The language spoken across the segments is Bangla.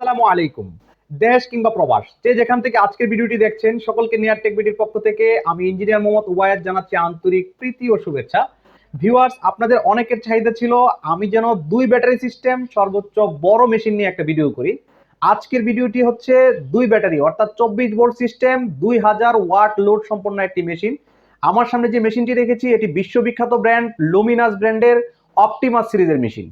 আসসালামু আলাইকুম। দেশ কিংবা প্রবাস, যে যেখান থেকে আজকের ভিডিওটি দেখছেন, সকলকে নিয়ার টেক বিডির পক্ষ থেকে আমি ইঞ্জিনিয়ার মোহাম্মদ উবায়াত জানাচ্ছি আন্তরিক প্রীতি ও শুভেচ্ছা। ভিউয়ার্স, আপনাদের অনেকের চাহিদা ছিল, আমি যেন দুই ব্যাটারি সিস্টেম, সর্বোচ্চ বড় মেশিন নিয়ে একটা ভিডিও করি। আজকের ভিডিওটি হচ্ছে দুই ব্যাটারি, অর্থাৎ চব্বিশ ভোল্ট সিস্টেম, দুই হাজার ওয়াট লোড সম্পন্ন একটি মেশিন। আমার সামনে যে মেশিনটি রেখেছি, এটি বিশ্ববিখ্যাত ব্র্যান্ড, লুমিনাস ব্র্যান্ডের অপটিমাস সিরিজের মেশিন।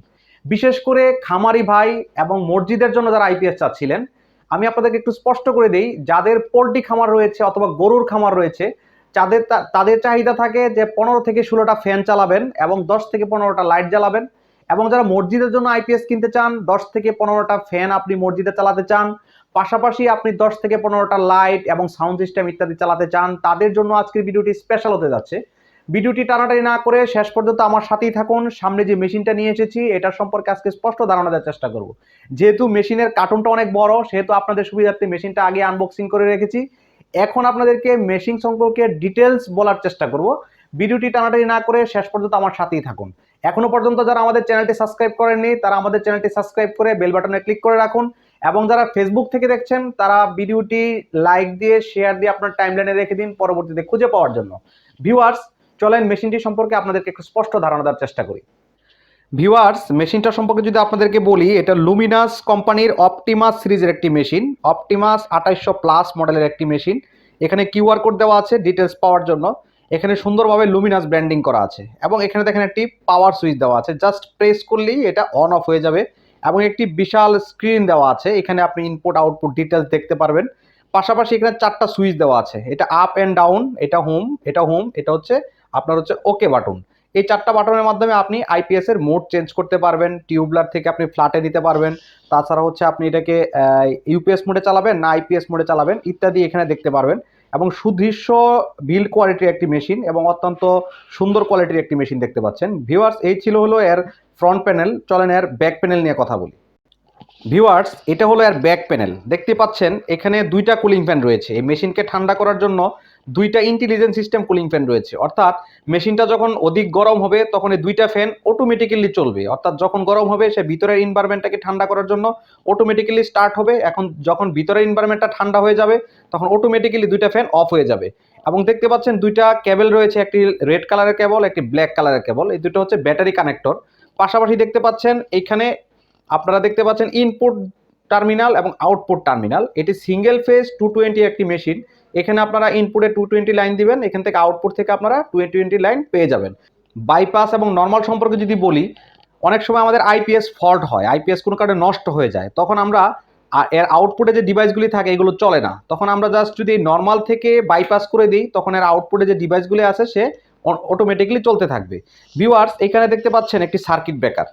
বিশেষ করে খামারি ভাই এবং মসজিদের জন্য যারা আইপিএস চাচ্ছিলেন, আমি আপনাদেরকে একটু স্পষ্ট করে দিই, যাদের পোলট্রি খামার রয়েছে অথবা গরুর খামার রয়েছে, যাদের তা- তাদের চাহিদা থাকে যে পনেরো থেকে ষোলোটা ফ্যান চালাবেন এবং দশ থেকে পনেরোটা লাইট জ্বালাবেন এবং যারা মসজিদের জন্য আইপিএস কিনতে চান, দশ থেকে পনেরোটা ফ্যান আপনি মসজিদে চালাতে চান, পাশাপাশি আপনি দশ থেকে পনেরোটা লাইট এবং সাউন্ড সিস্টেম ইত্যাদি চালাতে চান, তাদের জন্য আজকের ভিডিওটি স্পেশাল হতে যাচ্ছে। ভিডিওটি টানাটানি না করে শেষ পর্যন্ত আমার সাথেই থাকুন। সামনে যে মেশিনটা নিয়ে এসেছি এটার সম্পর্কে আজকে স্পষ্ট ধারণা দেওয়ার চেষ্টা করব। যেহেতু মেশিনের কার্টুনটা অনেক বড়, সেহেতু আপনাদের সুবিধার্থে মেশিনটা আগে আনবক্সিং করে রেখেছি। এখন আপনাদেরকে মেশিন সম্পর্কে ডিটেলস বলার চেষ্টা করব। ভিডিওটি টানাটানি না করে শেষ পর্যন্ত আমার সাথেই থাকুন। এখনও পর্যন্ত যারা আমাদের চ্যানেলটি সাবস্ক্রাইব করেননি, তারা আমাদের চ্যানেলটি সাবস্ক্রাইব করে বেল বাটনে ক্লিক করে রাখুন। এবং যারা ফেসবুক থেকে দেখছেন, তারা ভিডিওটি লাইক দিয়ে শেয়ার দিয়ে আপনার টাইমলাইনে রেখে দিন পরবর্তীতে খুঁজে পাওয়ার জন্য। ভিউয়ার্স চলেন মেশিনটি সম্পর্কে আপনাদেরকে একটু স্পষ্ট ধারণা দেওয়ার চেষ্টা করি। ভিওয়ার্স মেশিনটা সম্পর্কে যদি আপনাদেরকে বলি, এটা লুমিনাস কোম্পানির অপটিমাস সিরিজের একটি মেশিন অপটিমাস আঠাইশশো প্লাস মডেলের একটি মেশিন এখানে কিউআর কোড দেওয়া আছে ডিটেলস পাওয়ার জন্য। এখানে সুন্দরভাবে লুমিনাস ব্র্যান্ডিং করা আছে। এবং এখানে দেখেন একটি পাওয়ার সুইচ দেওয়া আছে। জাস্ট প্রেস করলেই এটা অন অফ হয়ে যাবে। এবং একটি বিশাল স্ক্রিন দেওয়া আছে। এখানে আপনি ইনপুট আউটপুট ডিটেলস দেখতে পারবেন। পাশাপাশি এখানে চারটা সুইচ দেওয়া আছে। এটা আপ অ্যান্ড ডাউন এটা হোম এটা হোম এটা হচ্ছে আপনার হচ্ছে ওকে বাটন এই চারটা বাটনের মাধ্যমে আপনি আইপিএস এর মোড চেঞ্জ করতে পারবেন টিউবলার থেকে আপনি ফ্ল্যাটে দিতে পারবেন, তাছাড়া হচ্ছে আপনি এটাকে ইউপিএস মোডে চালাবেন না আইপিএস মোডে চালাবেন, ইত্যাদি এখানে দেখতে পারবেন। এবং সুদৃশ্য বিল কোয়ালিটির একটি মেশিন এবং অত্যন্ত সুন্দর কোয়ালিটির একটি মেশিন দেখতে পাচ্ছেন। ভিউয়ার্স এই ছিল হলো এর ফ্রন্ট প্যানেল চলেন এর ব্যাক প্যানেল নিয়ে কথা বলি। ভিউয়ার্স এটা হলো এর ব্যাক প্যানেল দেখতে পাচ্ছেন, এখানে দুইটা কুলিং ফ্যান রয়েছে। এই মেশিনকে ঠান্ডা করার জন্য দুইটা ইন্টেলিজেন্ট সিস্টেম কুলিং ফ্যান রয়েছে। অর্থাৎ মেশিনটা যখন অধিক গরম হবে, তখন এই দুইটা ফ্যান অটোমেটিক্যালি চলবে। অর্থাৎ যখন গরম হবে, সে ভিতরের এনভায়রনমেন্টটাকে ঠান্ডা করার জন্য অটোমেটিক্যালি স্টার্ট হবে। এখন যখন ভিতরের এনভায়রনমেন্টটা ঠান্ডা হয়ে যাবে, তখন অটোমেটিক্যালি দুইটা ফ্যান অফ হয়ে যাবে। এবং দেখতে পাচ্ছেন দুইটা কেবল রয়েছে, একটি রেড কালারের কেবল একটি ব্ল্যাক কালারের কেবল এই দুটো হচ্ছে ব্যাটারি কানেক্টর পাশাপাশি দেখতে পাচ্ছেন এইখানে আপনারা দেখতে পাচ্ছেন ইনপুট টার্মিনাল এবং আউটপুট টার্মিনাল এটি সিঙ্গেল ফেজ টু টোয়েন্টি একটি মেশিন এখানে আপনারা ইনপুটে টু টোয়েন্টি লাইন দিবেন, এখান থেকে আউটপুট থেকে আপনারা টোয়েন্টি টোয়েন্টি লাইন পেয়ে যাবেন। বাইপাস এবং নর্মাল সম্পর্কে যদি বলি, অনেক সময় আমাদের আইপিএস ফল্ট হয় আইপিএস কোনো কারণে নষ্ট হয়ে যায়। তখন আমরা এর আউটপুটে যে ডিভাইসগুলি থাকে, এগুলো চলে না। তখন আমরা জাস্ট যদি নর্মাল থেকে বাইপাস করে দিই, তখন এর আউটপুটে যে ডিভাইসগুলি আছে, সে অটোমেটিক্যালি চলতে থাকবে। ভিউয়ার্স এখানে দেখতে পাচ্ছেন একটি সার্কিট ব্রেকার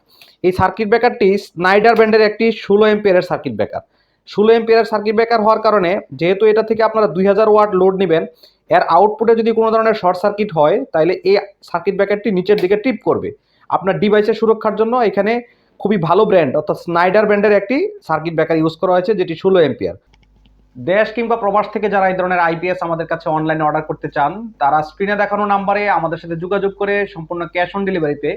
এই সার্কিট ব্রেকারটি স্নাইডার ব্র্যান্ডের একটি ষোলো এম্পিয়ারের সার্কিট ব্রেকার ষোলো এম্পিয়ারের সার্কিট ব্রেকার হওয়ার কারণে, যেহেতু এটা থেকে আপনারা দুই হাজার ওয়াট লোড নেবেন, এর আউটপুটে যদি কোনো ধরনের শর্ট সার্কিট হয়, তাহলে এই সার্কিট ব্রেকারটি নিচের দিকে টিপ করবে। আপনার ডিভাইসের সুরক্ষার জন্য এখানে খুবই ভালো ব্র্যান্ড অর্থাৎ স্নাইডার ব্র্যান্ডের একটি সার্কিট ব্রেকার ইউজ করা হয়েছে, যেটি ষোলো এম্পিয়ার দেশ কিংবা প্রবাস থেকে যারা এই ধরনের আইপিএস আমাদের কাছে অনলাইনে অর্ডার করতে চান, তারা স্ক্রিনে দেখানো নাম্বারে আমাদের সাথে যোগাযোগ করে সম্পূর্ণ ক্যাশ অন ডেলিভারিতে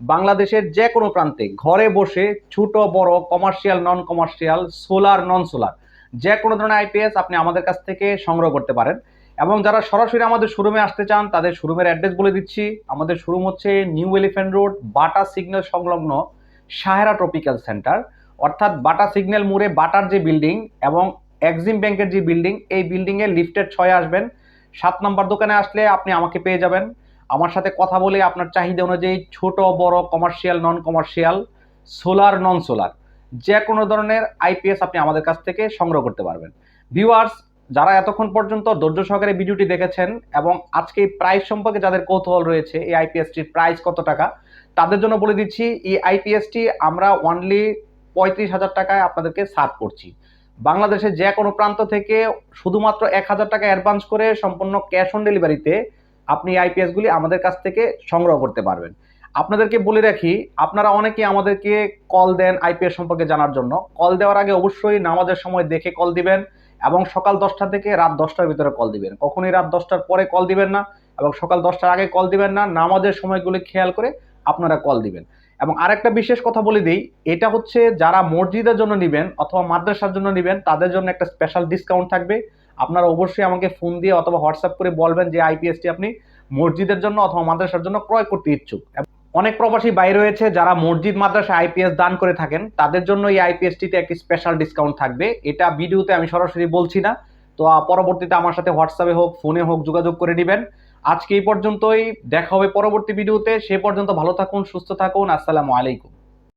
বাংলাদেশের যে কোনো প্রান্তে ঘরে বসে ছোট, বড় commercial non commercial solar non solar যে কোনো ধরনের আইপিএস আপনি আমাদের কাছ থেকে সংগ্রহ করতে পারেন। এবং যারা সরাসরি আমাদের শোরুমে আসতে চান, তাদের শোরুমের অ্যাড্রেস বলে দিচ্ছি। আমাদের শোরুম হচ্ছে new elephant road Bata signal সংলগ্ন সাহেরা ট্রপিক্যাল সেন্টার অর্থাৎ বাটা সিগন্যাল মোড়ে বাটার যে বিল্ডিং এবং এক্সিম ব্যাংকের যে বিল্ডিং এই বিল্ডিংয়ে লিফটের ছয় আসবেন। সাত নম্বর দোকানে আসলে আপনি আমাকে পেয়ে যাবেন। আমার সাথে কথা বলে আপনার চাহিদা অনুযায়ী ছোট, বড় commercial non commercial solar non solar যে কোনো ধরনের আইপিএস আপনি আমাদের কাছ থেকে সংগ্রহ করতে পারবেন। ভিউয়ার্স যারা এতক্ষণ পর্যন্ত ধৈর্য সহকারে ভিডিওটি দেখেছেন এবং আজকে এই প্রাইস সম্পর্কে যাদের কৌতূহল রয়েছে, এই আইপিএসটির প্রাইস কত টাকা, তাদের জন্য বলে দিচ্ছি, এই আইপিএসটি আমরা অনলি পঁয়ত্রিশ হাজার টাকায় আপনাদেরকে সার্ভ করছি। বাংলাদেশের যে কোনো প্রান্ত থেকে শুধুমাত্র এক হাজার টাকা অ্যাডভান্স করে সম্পূর্ণ ক্যাশ অন ডেলিভারিতে আপনি এই আইপিএসগুলি আমাদের কাছ থেকে সংগ্রহ করতে পারবেন। আপনাদেরকে বলে রাখি, আপনারা অনেকেই আমাদেরকে কল দেন আইপিএস সম্পর্কে জানার জন্য। কল দেওয়ার আগে অবশ্যই নামাজের সময় দেখে কল দিবেন এবং সকাল দশটা থেকে রাত দশটার ভিতরে কল দিবেন। কখনোই রাত দশটার পরে কল দিবেন না এবং সকাল দশটার আগে কল দিবেন না। নামাজের সময়গুলি খেয়াল করে আপনারা কল দিবেন। এবং আরেকটা বিশেষ কথা বলে দিই, এটা হচ্ছে যারা মসজিদের জন্য নেবেন অথবা মাদ্রাসার জন্য নেবেন, তাদের জন্য একটা স্পেশাল ডিসকাউন্ট থাকবে। আপনারা অবশ্যই আমাকে ফোন দিয়ে অথবা হোয়াটসঅ্যাপ করে বলবেন যে আইপিএসটি আপনি মসজিদের জন্য অথবা মাদ্রাসার জন্য ক্রয় করতে ইচ্ছুক। অনেক প্রবাসী ভাই রয়েছে যারা মসজিদ, মাদ্রাসা, আইপিএস দান করে থাকেন। তাদের জন্য এই আইপিএসটিতে একটি স্পেশাল ডিসকাউন্ট থাকবে। এটা ভিডিওতে আমি সরাসরি বলছি না। তো পরবর্তীতে আমার সাথে হোয়াটসঅ্যাপে হোক, ফোনে হোক যোগাযোগ করে নেবেন। আজকে এই পর্যন্তই। দেখা হবে পরবর্তী ভিডিওতে। সে পর্যন্ত ভালো থাকুন, সুস্থ থাকুন। আসসালামু আলাইকুম।